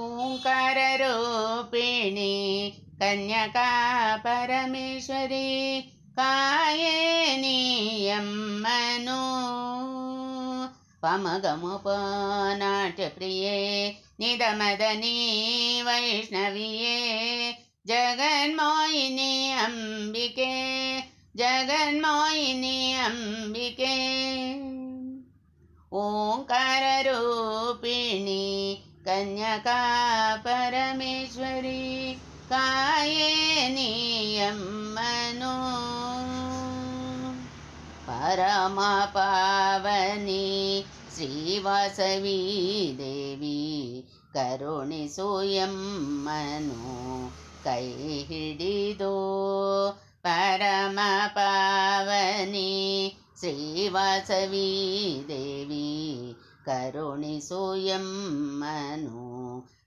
ओङ्काररूपिणी कन्यका परमेश्वरी कायेनीयम्मनो पमगमुपनाट्यप्रिये निदमदनी वैष्णविये जगन्मोहिनी अम्बिके जगन्मोहिनी अम्बिके। ओङ्काररूपिणी കന്യകാ പരമേശ്വരി കായേ നീയമ്മനോ പരമപാവനി ശ്രീവാസവീ ദേവി കരുണിസൂയമ്മനോ കൈ ഹിടിതോ പരമപാവനി ശ്രീവാസവീ ദേവി ದೇವಿ ಕರುಣಿಸುಯಮ್ಮನು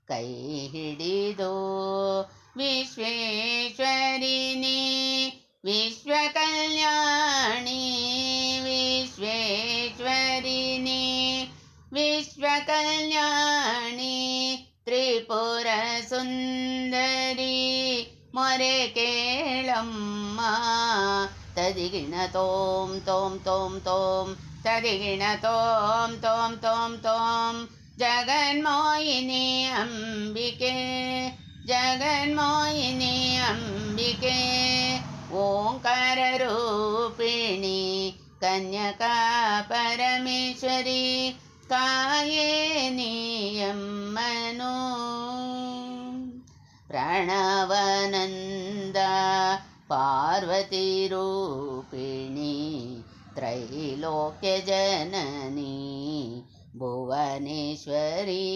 ಕೈ ಹಿಡಿದು ವಿಶ್ವೇಶ್ವರಿನಿ ವಿಶ್ವ ಕಲ್ಯಾಣಿ ವಿಶ್ವೇಶ್ವರಿನಿ ವಿಶ್ವ ಕಲ್ಯಾಣಿ ತ್ರಿಪುರ ಸುಂದರಿ ಮೊರೆ ಕೇಳಮ್ಮ ತದಿಗಿಣ ತೋಂ ತೋಂ ತೋಂ ತೋಂ तरिगिणतों तों तों तों जगन्मोहिनी अम्बिके जगन्मोहिनी अम्बिके ओङ्काररूपिणी कन्यका परमेश्वरी, काये नियमनु प्रणवनन्दा पार्वतीरू त्रैलोक्यजननी भुवनेश्वरी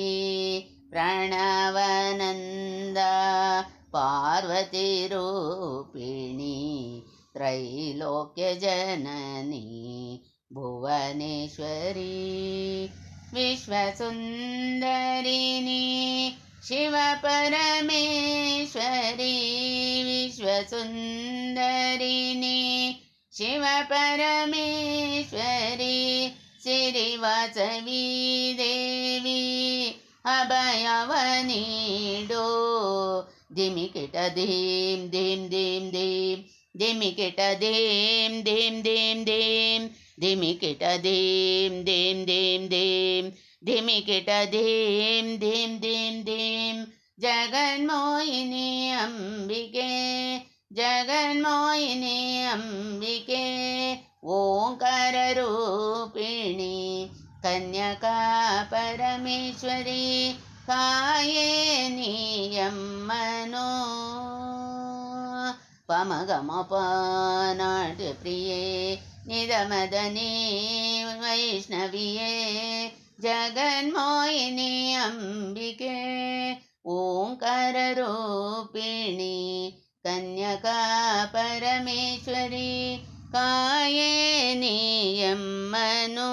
प्रणवनन्दा पार्वतीरूपिणी त्रैलोक्यजननी भुवनेश्वरी। विश्वसुन्दरिणी शिवपरमेश्वरी। विश्वसुन्दरिणी शिवपरमेश्वरी श्रीवासवी देवी अभयवनीडो धिमिकिट धीं धीं धीं धीं धिमिकिट धीं धीं धीं धीं धिमिकिट धीं धीं धीं धीं धिमिकिट धीं धीं धीं धीं जगन्मोहिनी अम्बिके जगन्मोहिनी अम्बिके ओङ्काररूपिणी कन्यका परमेश्वरी कायेनीयम्मनो पमगमपनाट्यप्रिये निदमदने वैष्णविये जगन्मोहिनी अम्बिके कन्यका परमेश्वरी कायेनीयम्मनो कायेनीयम्मनो